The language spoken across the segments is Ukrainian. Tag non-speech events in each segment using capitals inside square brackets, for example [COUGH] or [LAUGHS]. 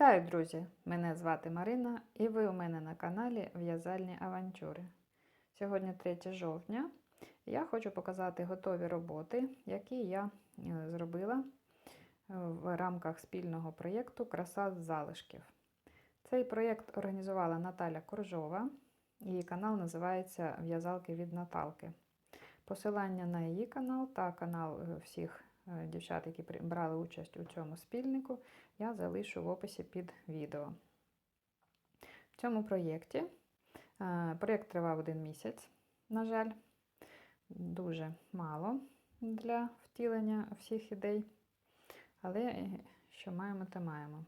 Вітаю, друзі! Мене звати Марина і ви у мене на каналі В'язальні авантюри. Сьогодні 3 жовтня. Я хочу показати готові роботи, які я е, зробила е, в рамках спільного проєкту Краса з залишків. Цей проєкт організувала Наталя Коржова. Її канал називається В'язалки від Наталки. Посилання на її канал та канал е, всіх дівчат, які брали участь у цьому спільнику, я залишу в описі під відео. В цьому проєкті проєкт тривав один місяць, на жаль, дуже мало для втілення всіх ідей. Але що маємо, те маємо.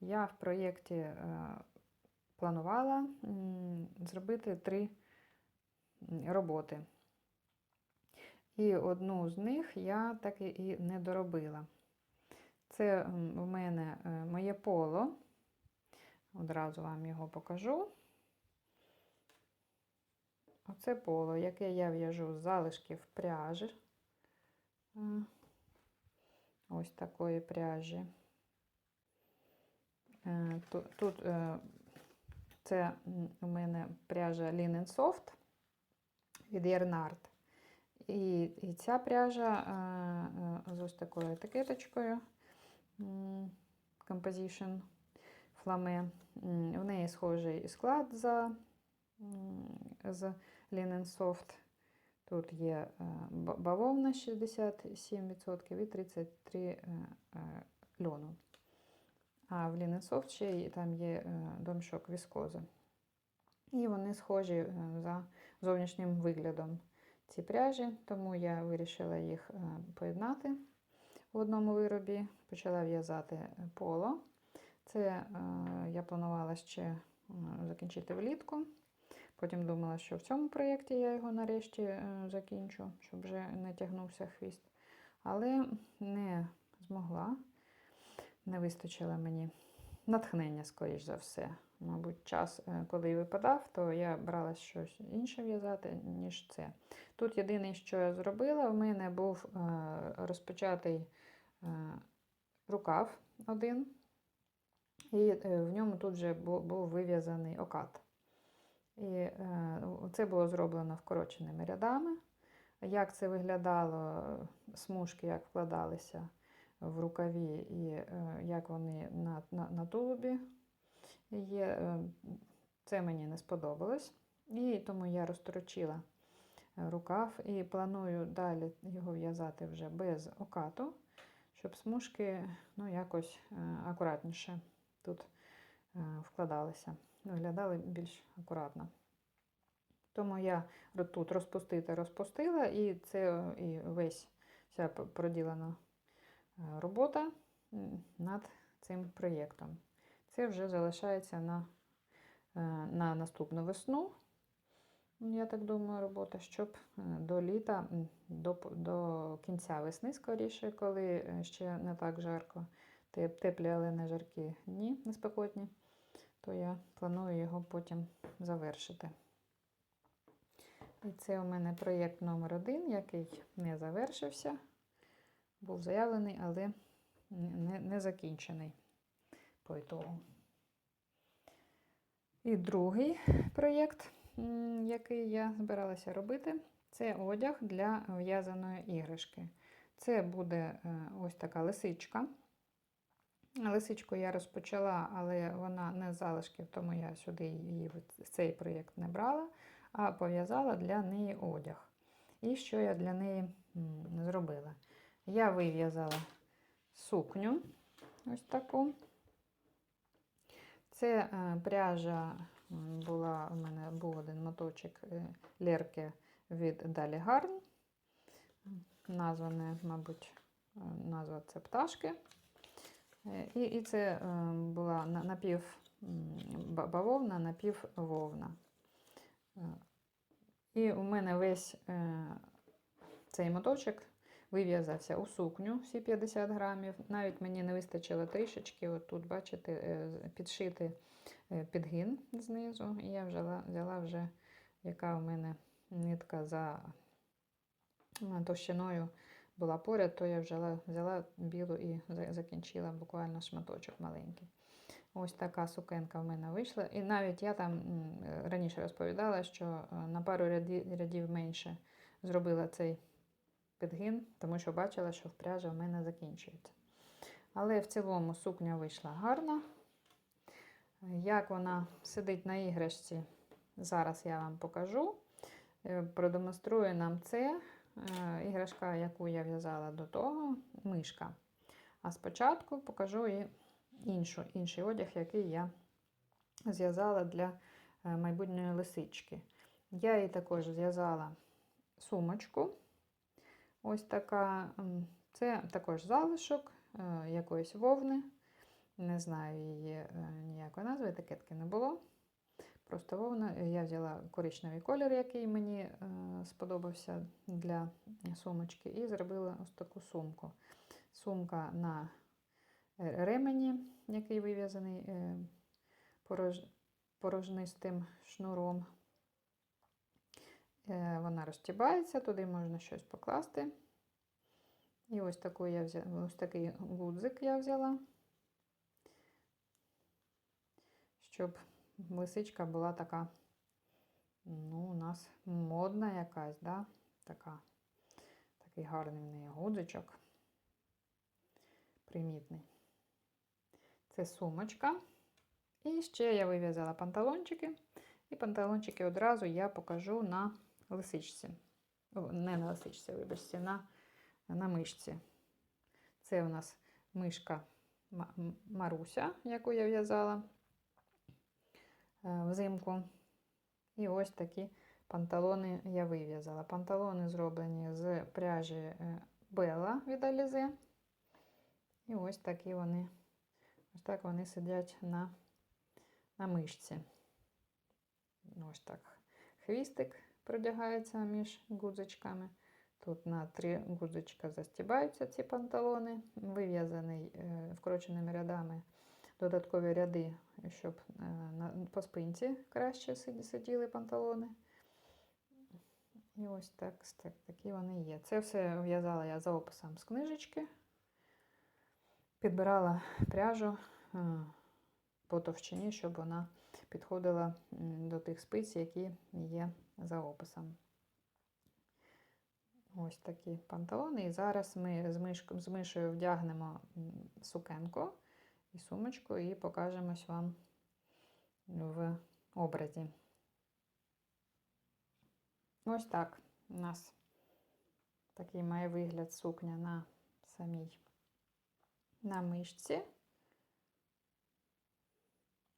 Я в проєкті е, планувала зробити три роботи. І одну з них я так і- і не доробила. Це в мене е, моє поло. Одразу вам його покажу. Оце поло, яке я в'яжу з залишків пряжі. Ось такої пряжі. Е, Тут е, це у мене пряжа Linen Soft від Yarnart. І, і ця пряжа е, з ось такою етикеточкою. Composition Flame. В неї схожий склад за, з Linen Soft. Тут є е, ба- бавовна 67% і 33% е, е, льону. А в Linen Soft ще там є домішок віскози. І вони схожі за зовнішнім виглядом ці пряжі, тому я вирішила їх поєднати в одному виробі. Почала в'язати поло. Це я планувала ще закінчити влітку. Потім думала, що в цьому проєкті я його нарешті е, закінчу, щоб вже не тягнувся хвіст. Але не змогла, не вистачило мені натхнення, скоріш за все. Мабуть, час, е, коли випадав, то я брала щось інше в'язати, ніж це. Тут єдине, що я зробила, в мене був е, розпочатий рукав один, і в ньому тут вже був вив'язаний окат. І е, це було зроблено вкороченими рядами. Як це виглядало, смужки, як вкладалися в рукаві, і е, як вони на, на, на тулубі є, е, це мені не сподобалось. І тому я розторочила рукав і планую далі його в'язати вже без окату, щоб смужки ну, якось акуратніше тут вкладалися, виглядали більш акуратно. Тому я тут розпустити розпустила, і це е, і весь вся проділена е, робота над цим проєктом. Це вже залишається на, е, на наступну весну. Я так думаю, робота, щоб до літа, до, до кінця весни, скоріше, коли ще не так жарко, теплі, але не жаркі дні, не спекотні, то я планую його потім завершити. І це у мене проєкт номер один, який не завершився. Був заявлений, але не, не закінчений по ітогу. І другий проєкт, який я збиралася робити, це одяг для в'язаної іграшки. Це буде е, ось така лисичка. Лисичку я розпочала, але вона не з залишків, тому я сюди її в цей проєкт не брала, а пов'язала для неї одяг. І що я для неї зробила? Я вив'язала сукню ось таку. Це е, пряжа була, у мене був один моточок е, лерки від Далі Гарн. Назване, мабуть, е, назва це пташки. І, і це е, була на- напів бавовна, напів вовна. Е, І у мене весь е, цей моточок вив'язався у сукню всі 50 грамів. Навіть мені не вистачило трішечки, от тут, бачите, е, підшити підгин знизу. І я взяла, взяла вже, яка у мене нитка за товщиною була поряд, то я взяла, взяла білу і закінчила буквально шматочок маленький. Ось така сукенка в мене вийшла. І навіть я там раніше розповідала, що е, на пару рядів менше зробила цей підгин, тому що бачила, що в пряжа в мене закінчується. Але в цілому сукня вийшла гарна. Як вона сидить на іграшці, зараз я вам покажу. Е, Продемонструю нам це. Е, Іграшка, яку я в'язала до того, мишка. А спочатку покажу і іншу, інший одяг, який я зв'язала для е, майбутньої лисички. Я їй також зв'язала сумочку. Ось така. Це також залишок е, якоїсь вовни. Не знаю її ніякої назви, етикетки не було. Просто вовна. Я взяла коричневий колір, який мені е, сподобався для сумочки, і зробила ось таку сумку. Сумка на ремені, який вив'язаний е, порож, порожнистим шнуром. Е, Вона розтібається, туди можна щось покласти. І ось, таку я взяла, ось такий гудзик я взяла, щоб лисичка була така, ну, у нас модна якась, да? така, такий гарний в неї гудзичок. Примітний. Це сумочка. І ще я вив'язала панталончики. І панталончики одразу я покажу на лисичці. Не на лисичці, вибачте, на, на мишці. Це у нас мишка Маруся, яку я в'язала взимку. І ось такі панталони я вив'язала. Панталони зроблені з пряжі е, Бела від Alize. І ось такі вони, ось так вони сидять на, на мишці. Ось так. Хвістик продягається між гудзичками. Тут на три гудзичка застібаються ці панталони. Вив'язаний е, вкороченими рядами додаткові ряди, щоб е, по спинці краще сиділи панталони. І ось так, так, такі вони є. Це все в'язала я за описом з книжечки. Підбирала пряжу е, по товщині, щоб вона підходила до тих спиць, які є за описом. Ось такі панталони. І зараз ми з, мишк- з мишею вдягнемо сукенку і сумочку, і покажемось вам в образі. Ось так у нас такий має вигляд сукня на самій на мишці.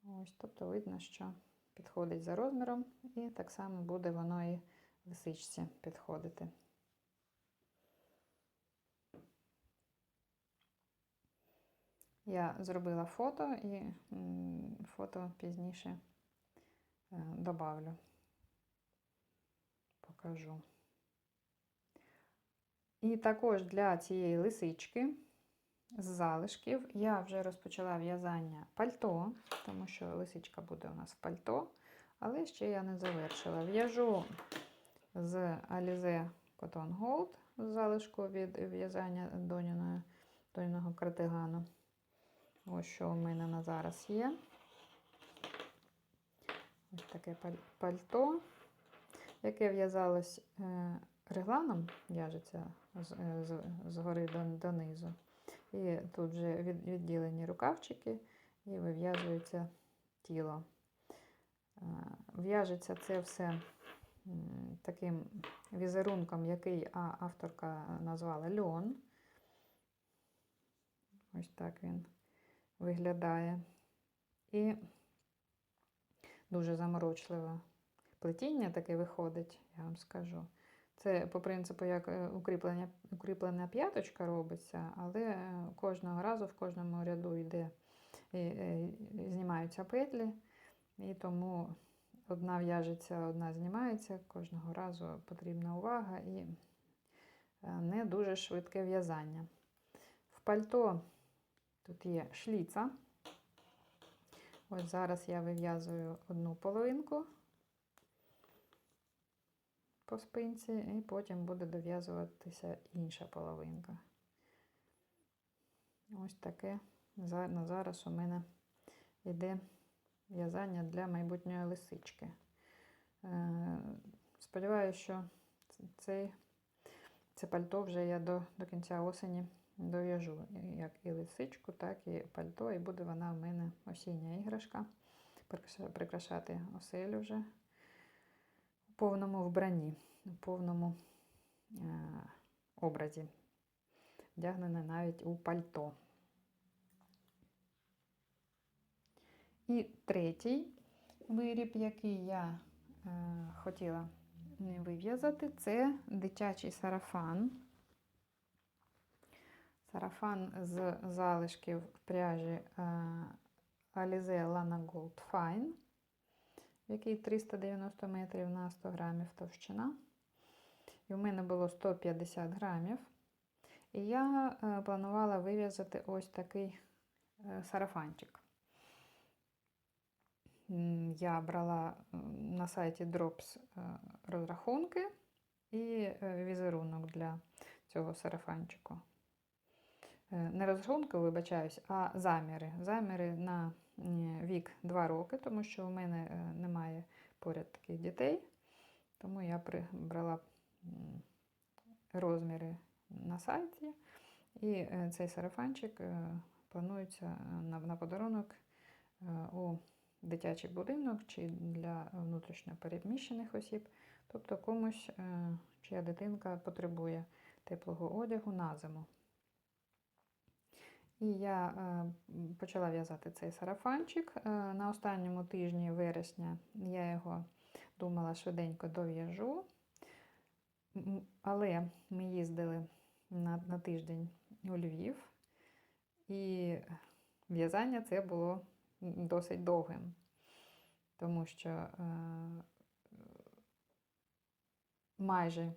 Ось, тобто видно, що підходить за розміром, і так само буде воно і лисичці підходити. Я зробила фото і фото пізніше е, добавлю. Покажу. І також для цієї лисички з залишків я вже розпочала в'язання пальто, тому що лисичка буде у нас в пальто, але ще я не завершила. В'яжу з Alize Cotton Gold з залишку від в'язання доніного картигану. Ось що у мене на зараз є. Ось таке пальто, яке в'язалось е, регланом, в'яжеться е, згори донизу. І тут вже відділені рукавчики і вив'язується тіло. Е, В'яжеться це все таким візерунком, який авторка назвала льон. Ось так він виглядає. І дуже заморочливе плетіння таке виходить, я вам скажу. Це по принципу, як е, укріплення, укріплена п'яточка робиться, але е, кожного разу в кожному ряду йде, і, е, знімаються петлі, і тому одна в'яжеться, одна знімається, кожного разу потрібна увага, і е, не дуже швидке в'язання. В пальто тут є шліца. Ось зараз я вив'язую одну половинку по спинці, і потім буде дов'язуватися інша половинка. Ось таке на зараз у мене йде в'язання для майбутньої лисички. Е, Сподіваюся, що цей, це пальто вже я до, до кінця осені дов'яжу. Як і лисичку, так і пальто, і буде вона в мене осіння іграшка. Прикрашати оселю вже у повному вбранні, у повному е, образі. Вдягнене навіть у пальто. І третій виріб, який я е, хотіла вив'язати, це дитячий сарафан. Сарафан з залишків пряжі е, Alize Lana Gold Fine, який 390 метрів на 100 грамів товщина. І в мене було 150 грамів. І я е, планувала вив'язати ось такий е, сарафанчик. Я брала на сайті Drops розрахунки і візерунок для цього сарафанчику. Е, Не розрахунки, вибачаюсь, а заміри. Заміри на вік 2 роки, тому що у мене е, немає поряд таких дітей. Тому я при- брала розміри на сайті. І е, цей сарафанчик планується на, подарунок у дитячий будинок чи для внутрішньо переміщених осіб, тобто комусь, чия дитинка потребує теплого одягу на зиму. І я е, почала в'язати цей сарафанчик. Е, На останньому тижні вересня я його думала швиденько дов'яжу. Але ми їздили на, на тиждень у Львів, і в'язання це було досить довгим, тому що е, майже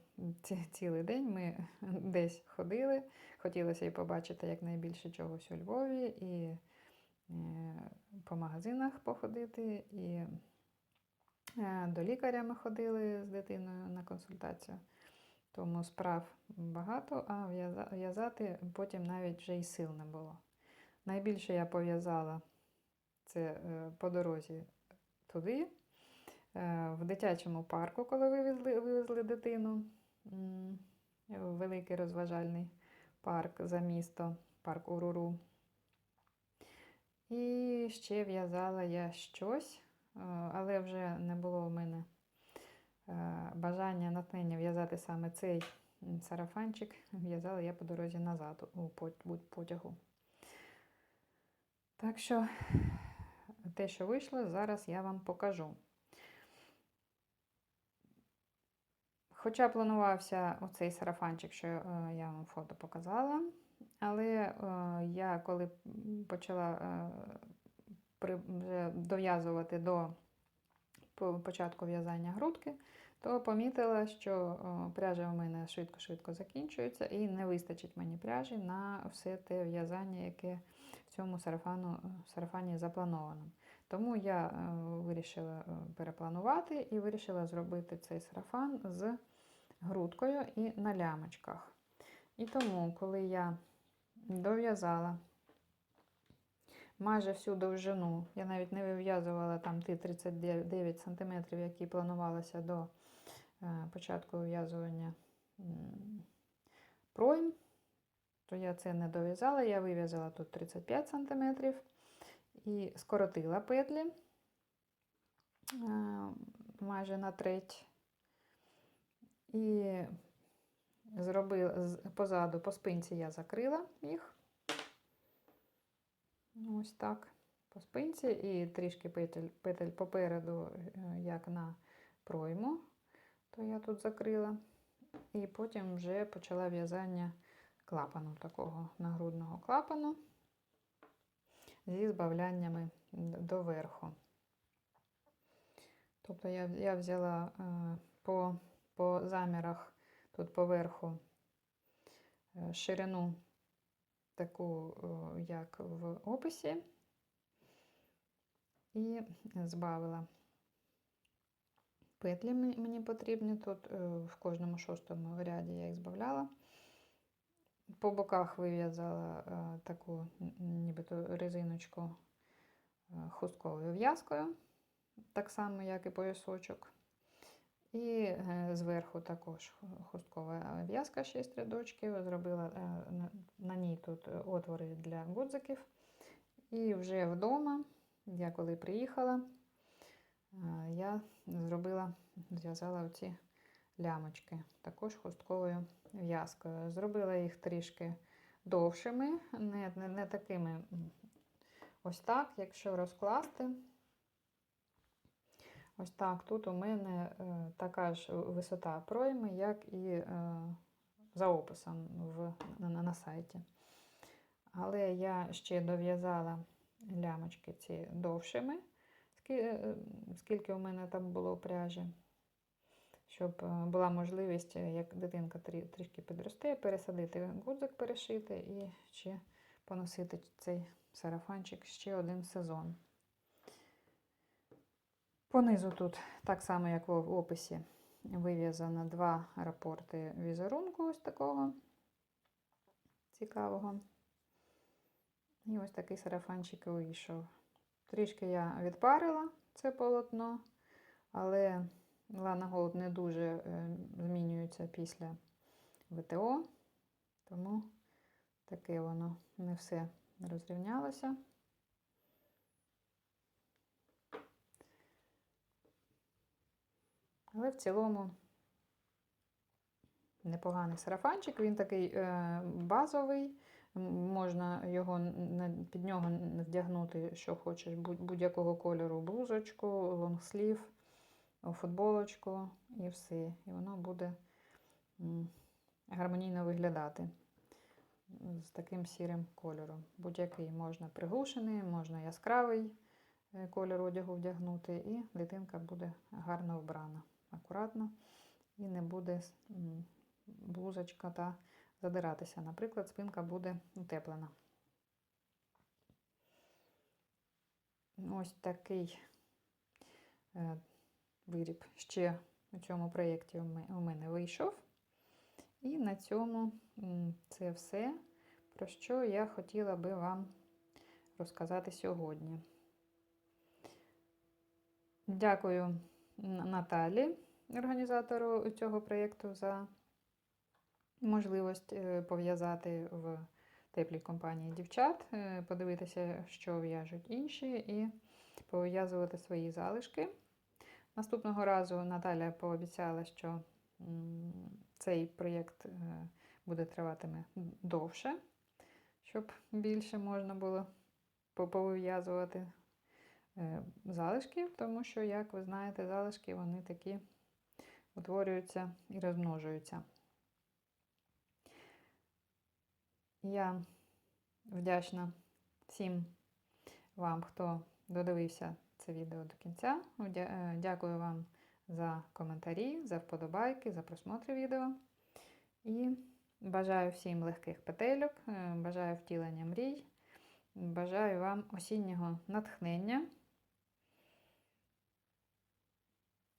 цілий день ми [LAUGHS] десь ходили. Хотілося і побачити якнайбільше чогось у Львові, і е, по магазинах походити, і е, до лікаря ми ходили з дитиною на консультацію. Тому справ багато, а в'язати потім навіть вже й сил не було. Найбільше я пов'язала це е, по дорозі туди, в дитячому парку, коли вивезли, вивезли дитину, великий розважальний парк за місто, парк Уруру. І ще в'язала я щось, е, але вже не було в мене е, бажання натхнення в'язати саме цей сарафанчик. В'язала я по дорозі назад у потягу. Так що те, що вийшло, зараз я вам покажу. Хоча планувався оцей сарафанчик, що е, я вам фото показала, але е, я коли почала е, вже дов'язувати до початку в'язання грудки, то помітила, що пряжа у мене швидко-швидко закінчується і не вистачить мені пряжі на все те в'язання, яке в цьому сарафану, сарафані заплановано. Тому я вирішила перепланувати і вирішила зробити цей сарафан з грудкою і на лямочках. І тому, коли я дов'язала майже всю довжину, я навіть не вив'язувала там ті 39 см, які планувалися до е, початку вив'язування пройм, то я це не дов'язала, я вив'язала тут 35 см і скоротила петлі е, майже на треть. І зробила позаду, по спинці я закрила їх. Ось так. По спинці і трішки петель, петель попереду, е, як на пройму, то я тут закрила. І потім вже почала в'язання клапану, такого нагрудного клапану зі збавляннями доверху. Тобто я, я взяла е, по, по замірах тут поверху е, ширину таку, як в описі, і збавила. Петлі мені потрібні тут е, в кожному шостому ряді я їх збавляла. По боках вив'язала е, таку нібито резиночку хустковою в'язкою, так само, як і поясочок. І е, зверху також хусткова в'язка 6 рядочків. Зробила е, на, ній тут отвори для гудзиків. І вже вдома, я коли приїхала, е, я зробила, зв'язала оці лямочки, також хустковою в'язкою. Зробила їх трішки довшими, не, не, не такими ось так, якщо розкласти. Ось так, тут у мене е, така ж висота пройми, як і е, за описом в, на, на сайті. Але я ще дов'язала лямочки ці довшими, е, скільки у мене там було пряжі, щоб була можливість, як дитинка трі- трішки підросте, пересадити гудзик, перешити і ще поносити цей сарафанчик ще один сезон. Понизу тут, так само, як в описі, вив'язано два рапорти візерунку ось такого цікавого. І ось такий сарафанчик вийшов. Трішки я відпарила це полотно, але Лана Голд не дуже е, змінюється після ВТО, тому таке воно не все розрівнялося. Але в цілому непоганий сарафанчик. Він такий е, базовий. Можна його під нього вдягнути, що хочеш, будь- будь-якого кольору блузочку, лонгслів, футболочку і все. І воно буде гармонійно виглядати з таким сірим кольором. Будь-який можна приглушений, можна яскравий е, кольор одягу вдягнути, і дитинка буде гарно вбрана, акуратно, і не буде блузочка та задиратися. Наприклад, спинка буде утеплена. Ось такий е, виріб ще у цьому проєкті у мене вийшов. І на цьому це все, про що я хотіла би вам розказати сьогодні. Дякую Наталі, організатору цього проєкту, за можливість е, пов'язати в теплій компанії дівчат, е, подивитися, що в'яжуть інші, і пов'язувати свої залишки. Наступного разу Наталя пообіцяла, що цей проєкт е, буде триватиме довше, щоб більше можна було по- повив'язувати е, залишків, тому що, як ви знаєте, залишки вони такі утворюються і розмножуються. Я вдячна всім вам, хто додивився це відео до кінця. Е, Дякую вам за коментарі, за вподобайки, за просмотр відео. І бажаю всім легких петельок, е, бажаю втілення мрій, бажаю вам осіннього натхнення.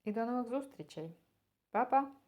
І до нових зустрічей. Pa, pa!